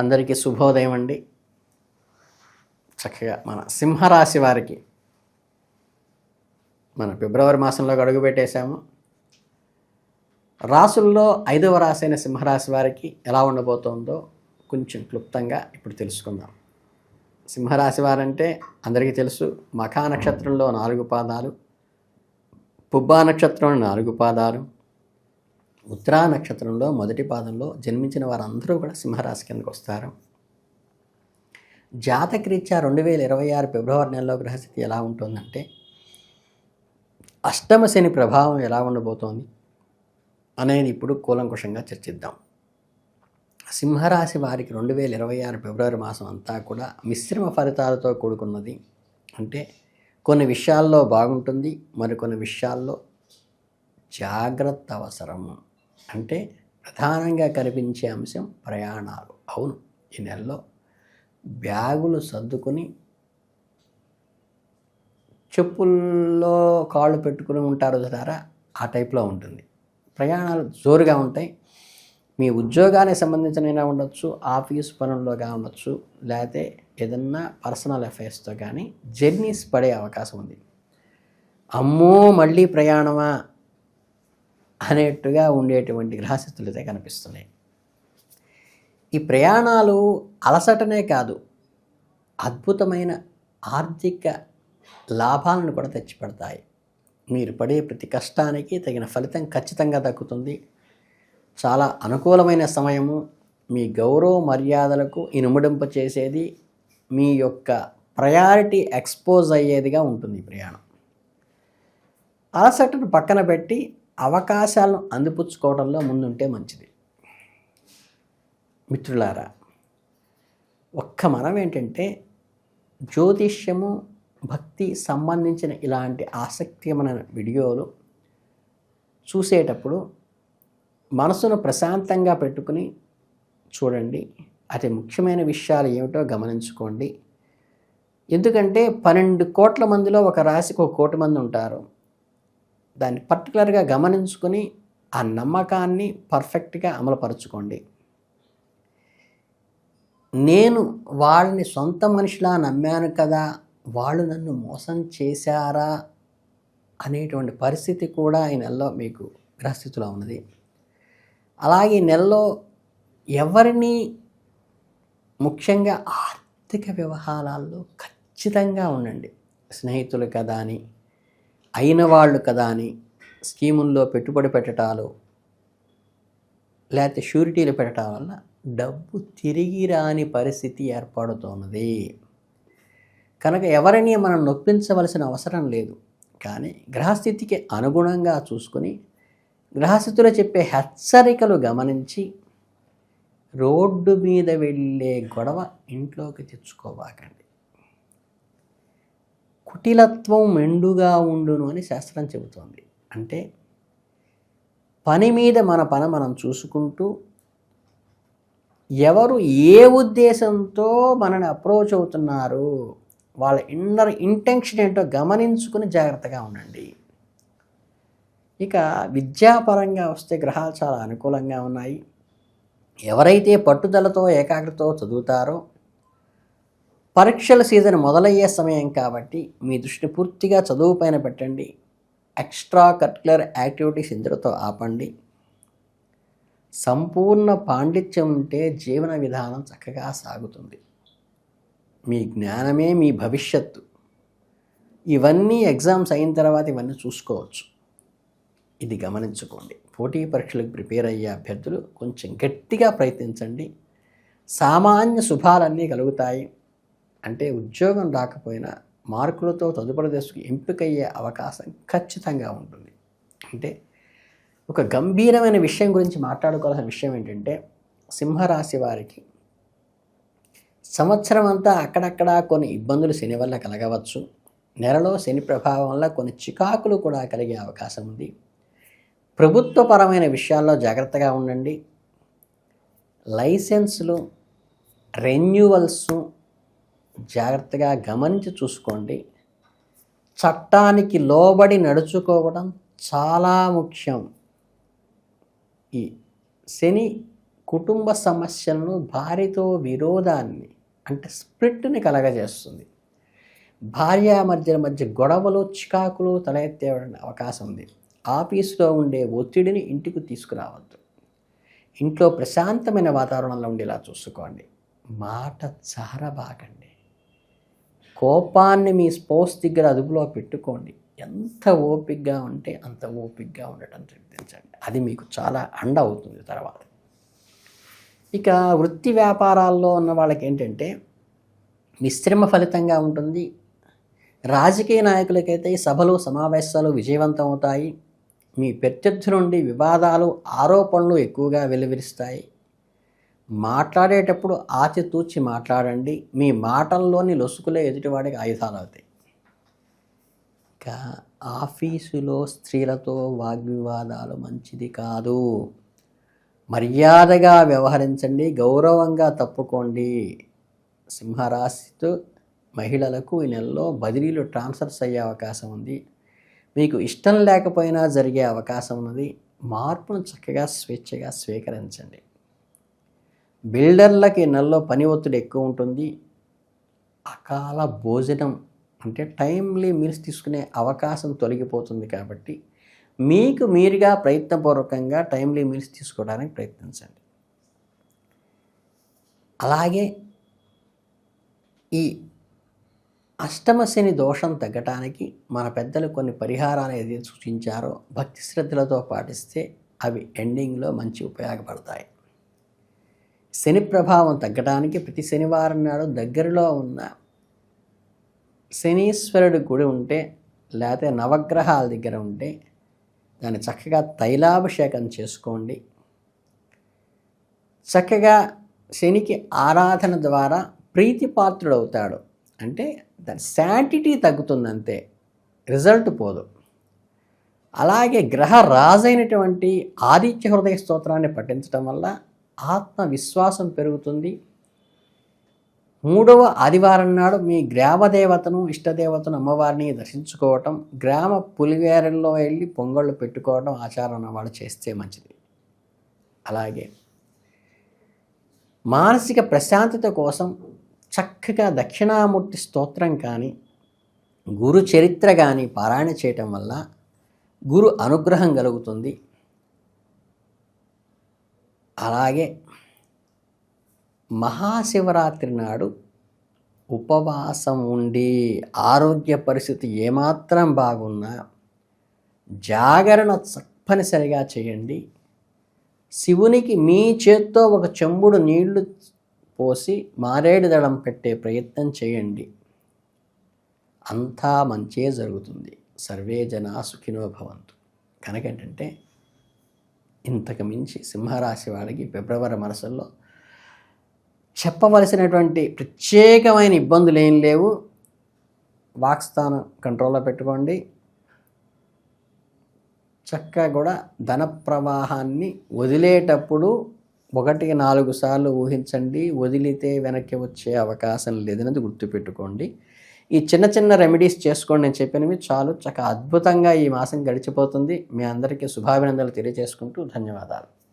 అందరికీ శుభోదయం అండి. చక్కగా మన సింహరాశి వారికి మన ఫిబ్రవరి మాసంలో అడుగు పెట్టేశాము. రాసుల్లో ఐదవ రాశి అయిన సింహరాశి వారికి ఎలా ఉండబోతోందో కొంచెం క్లుప్తంగా ఇప్పుడు తెలుసుకుందాం. సింహరాశి వారంటే అందరికీ తెలుసు మఖా నక్షత్రంలో నాలుగు పాదాలు పుబ్బా నక్షత్రంలో నాలుగు పాదాలు ఉత్తరా నక్షత్రంలో మొదటి పాదంలో జన్మించిన వారందరూ కూడా సింహరాశి కిందకు వస్తారు. జాతకరీత్యా రెండు వేల ఇరవై ఆరు ఫిబ్రవరి నెలలో గ్రహస్థితి ఎలా ఉంటుందంటే అష్టమ శని ప్రభావం ఎలా ఉండబోతోంది అనేది ఇప్పుడు కూలంకుషంగా చర్చిద్దాం. సింహరాశి వారికి రెండు వేల ఇరవై ఆరు ఫిబ్రవరి మాసం అంతా కూడా మిశ్రమ ఫలితాలతో కూడుకున్నది అంటే కొన్ని విషయాల్లో బాగుంటుంది మరికొన్ని విషయాల్లో జాగ్రత్త అవసరము. అంటే ప్రధానంగా కనిపించే అంశం ప్రయాణాలు. అవును ఈ నెలలో బ్యాగులు సర్దుకుని చెప్పుల్లో కాళ్ళు పెట్టుకుని ఉంటారు చూసారా? ఆ టైప్లో ఉంటుంది. ప్రయాణాలు జోరుగా ఉంటాయి. మీ ఉద్యోగానికి సంబంధించిన ఉండొచ్చు ఆఫీస్ పనుల్లోగా ఉండొచ్చు లేకపోతే ఏదన్నా పర్సనల్ అఫైర్స్తో కానీ జర్నీస్ పడే అవకాశం ఉంది. అమ్మో మళ్ళీ ప్రయాణమా? అనేట్టుగా ఉండేటువంటి గ్రహస్థితులు కనిపిస్తున్నాయి. ఈ ప్రయాణాలు అలసటనే కాదు అద్భుతమైన ఆర్థిక లాభాలను కూడా తెచ్చిపెడతాయి. మీరు పడే ప్రతి కష్టానికి తగిన ఫలితం ఖచ్చితంగా దక్కుతుంది. చాలా అనుకూలమైన సమయము మీ గౌరవ మర్యాదలకు ఇనుముడింప చేసేది మీ యొక్క ప్రయారిటీ ఎక్స్పోజ్ అయ్యేదిగా ఉంటుంది ఈ ప్రయాణం. అలసటను పక్కన పెట్టి అవకాశాలను అందిపుచ్చుకోవడంలో ముందుంటే మంచిది. మిత్రులారా ఒక్క మనం ఏంటంటే జ్యోతిష్యము భక్తి సంబంధించిన ఇలాంటి ఆసక్తికరమైన వీడియోలు చూసేటప్పుడు మనసును ప్రశాంతంగా పెట్టుకుని చూడండి. అతి ముఖ్యమైన విషయాలు ఏమిటో గమనించుకోండి. ఎందుకంటే పన్నెండు కోట్ల మందిలో ఒక రాశికి ఒక కోటి మంది ఉంటారు. దాన్ని పర్టికులర్గా గమనించుకొని ఆ నమ్మకాన్ని పర్ఫెక్ట్గా అమలుపరచుకోండి. నేను వాళ్ళని సొంత మనిషిలా నమ్మాను కదా వాళ్ళు నన్ను మోసం చేశారా అనేటువంటి పరిస్థితి కూడా ఈ నెలలో మీకు గ్రహస్థితిలో ఉన్నది. అలాగే నెలలో ఎవరిని ముఖ్యంగా ఆర్థిక వ్యవహారాల్లో ఖచ్చితంగా ఉండండి. స్నేహితులు కదా అని అయిన వాళ్ళు కదా అని స్కీముల్లో పెట్టుబడి పెట్టడాలు లేకపోతే షూరిటీలు పెట్టడం వల్ల డబ్బు తిరిగి రాని పరిస్థితి ఏర్పడుతున్నది కనుక ఎవరిని మనం నొప్పించవలసిన అవసరం లేదు. కానీ గ్రహస్థితికి అనుగుణంగా చూసుకుని గ్రహస్థితిలో చెప్పే హెచ్చరికలు గమనించి రోడ్డు మీద వెళ్ళే గొడవ ఇంట్లోకి తెచ్చుకోవాకండి. కుటిలత్వం మెండుగా ఉండును అని శాస్త్రం చెబుతోంది. అంటే పని మీద మన పని మనం చూసుకుంటూ ఎవరు ఏ ఉద్దేశంతో మనని అప్రోచ్ అవుతున్నారు వాళ్ళ ఇన్నర్ ఇంటెన్షన్ ఏంటో గమనించుకుని జాగ్రత్తగా ఉండండి. ఇక విద్యాపరంగా వస్తే గ్రహాలు చాలా అనుకూలంగా ఉన్నాయి. ఎవరైతే పట్టుదలతో ఏకాగ్రతతో చదువుతారో పరీక్షల సీజన్ మొదలయ్యే సమయం కాబట్టి మీ దృష్టిని పూర్తిగా చదువు పైన పెట్టండి. ఎక్స్ట్రా కరిక్యులర్ యాక్టివిటీస్ ఇందులో ఆపండి. సంపూర్ణ పాండిత్యం ఉంటే జీవన విధానం చక్కగా సాగుతుంది. మీ జ్ఞానమే మీ భవిష్యత్తు. ఇవన్నీ ఎగ్జామ్స్ అయిన తర్వాత ఇవన్నీ చూసుకోవచ్చు. ఇది గమనించుకోండి. పోటీ పరీక్షలకు ప్రిపేర్ అయ్యే అభ్యర్థులు కొంచెం గట్టిగా ప్రయత్నించండి. సామాన్య శుభాలన్నీ కలుగుతాయి. అంటే ఉద్యోగం రాకపోయినా మార్కులతో తదుపరి దశకు ఎంపికయ్యే అవకాశం ఖచ్చితంగా ఉంటుంది. అంటే ఒక గంభీరమైన విషయం గురించి మాట్లాడుకోవాల్సిన విషయం ఏంటంటే సింహరాశి వారికి సంవత్సరం అంతా అక్కడక్కడ కొన్ని ఇబ్బందులు శని వల్ల కలగవచ్చు. నెలలో శని ప్రభావం వల్ల కొన్ని చికాకులు కూడా కలిగే అవకాశం ఉంది. ప్రభుత్వపరమైన విషయాల్లో జాగ్రత్తగా ఉండండి. లైసెన్సులు రెన్యువల్స్ జాగ్రత్తగా గమనించి చూసుకోండి. చట్టానికి లోబడి నడుచుకోవడం చాలా ముఖ్యం. ఈ శని కుటుంబ సమస్యలను భార్యతో విరోధాన్ని అంటే స్ప్రిట్ని కలగజేస్తుంది. భార్య మధ్య మధ్య గొడవలు చికాకులు తలెత్తే అవకాశం ఉంది. ఆఫీసులో ఉండే ఒత్తిడిని ఇంటికి తీసుకురావద్దు. ఇంట్లో ప్రశాంతమైన వాతావరణంలో ఉండేలా చూసుకోండి. మాట జారబాకండి కోపాన్ని మీ స్పోర్ట్స్ దగ్గర అదుపులో పెట్టుకోండి. ఎంత ఓపిక్గా ఉంటే అంత ఓపిక్గా ఉండటం ప్రయత్నించండి అది మీకు చాలా అండ అవుతుంది తర్వాత. ఇక వృత్తి వ్యాపారాల్లో ఉన్న వాళ్ళకి ఏంటంటే మిశ్రమ ఫలితంగా ఉంటుంది. రాజకీయ నాయకులకైతే సభలు సమావేశాలు విజయవంతం అవుతాయి మీ ప్రత్యర్థి నుండి వివాదాలు ఆరోపణలు ఎక్కువగా వెలువరిస్తాయి. మాట్లాడేటప్పుడు ఆచితూచి మాట్లాడండి. మీ మాటల్లోని లొసుకులే ఎదుటివాడికి ఆయుధాలు అవుతాయి. ఇంకా ఆఫీసులో స్త్రీలతో వాగ్వివాదాలు మంచిది కాదు. మర్యాదగా వ్యవహరించండి. గౌరవంగా తప్పుకోండి. సింహరాశితో మహిళలకు ఈ నెలలో బదిలీలు ట్రాన్స్ఫర్స్ అయ్యే అవకాశం ఉంది. మీకు ఇష్టం లేకపోయినా జరిగే అవకాశం ఉన్నది. మార్పును చక్కగా స్వేచ్ఛగా స్వీకరించండి. బిల్డర్లకి నెలలో పని ఒత్తిడి ఎక్కువ ఉంటుంది. అకాల భోజనం అంటే టైమ్లీ మీల్స్ తీసుకునే అవకాశం తొలగిపోతుంది కాబట్టి మీకు మీరుగా ప్రయత్నపూర్వకంగా టైమ్లీ మీల్స్ తీసుకోవడానికి ప్రయత్నించండి. అలాగే ఈ అష్టమశని దోషం తగ్గటానికి మన పెద్దలు కొన్ని పరిహారాలు ఏదైతే సూచించారో భక్తి శ్రద్ధలతో పాటిస్తే అవి ఎండింగ్లో మంచి ఉపయోగపడతాయి. శని ప్రభావం తగ్గడానికి ప్రతి శనివారం నాడు దగ్గరలో ఉన్న శనీశ్వరుడు గుడి ఉంటే లేకపోతే నవగ్రహాల దగ్గర ఉంటే దాన్ని చక్కగా తైలాభిషేకం చేసుకోండి. చక్కగా శనికి ఆరాధన ద్వారా ప్రీతిపాత్రుడవుతాడు. అంటే దాని శాంటిటీ తగ్గుతుంది అంతే రిజల్ట్ పోదు. అలాగే గ్రహ రాజైనటువంటి ఆదిత్య హృదయ స్తోత్రాన్ని పఠించడం వల్ల ఆత్మవిశ్వాసం పెరుగుతుంది. మూడవ ఆదివారం నాడు మీ గ్రామదేవతను ఇష్టదేవతను అమ్మవారిని దర్శించుకోవటం గ్రామ పులివేరల్లో వెళ్ళి పొంగళ్ళు పెట్టుకోవడం ఆచారం వాళ్ళు చేస్తే మంచిది. అలాగే మానసిక ప్రశాంతత కోసం చక్కగా దక్షిణామూర్తి స్తోత్రం కానీ గురు చరిత్ర కానీ పారాయణ చేయటం వల్ల గురు అనుగ్రహం కలుగుతుంది. అలాగే మహాశివరాత్రి నాడు ఉపవాసం ఉండి ఆరోగ్య పరిస్థితి ఏమాత్రం బాగున్నా జాగరణ తప్పనిసరిగా చేయండి. శివునికి మీ చేత్తో ఒక చెంబుడు నీళ్ళు పోసి మారేడు దళం పెట్టే ప్రయత్నం చేయండి. అంతా మంచే జరుగుతుంది. సర్వే జనా సుఖినో భవంతు. కనుకేంటంటే ఇంతకు మించి సింహరాశి వాళ్ళకి ఫిబ్రవరి మనసుల్లో చెప్పవలసినటువంటి ప్రత్యేకమైన ఇబ్బందులు ఏం లేవు. వాక్స్థానం కంట్రోల్లో పెట్టుకోండి. చక్కగా కూడా ధన ప్రవాహాన్ని వదిలేటప్పుడు ఒకటికి నాలుగు సార్లు ఊహించండి. వదిలితే వెనక్కి వచ్చే అవకాశం లేదన్నది గుర్తుపెట్టుకోండి. ఈ చిన్న చిన్న రెమెడీస్ చేసుకోండి నేను చెప్పినవి చాలు. చక్కగా అద్భుతంగా ఈ మాసం గడిచిపోతుంది. మీ అందరికీ శుభాభినందనలు తెలియజేసుకుంటూ ధన్యవాదాలు.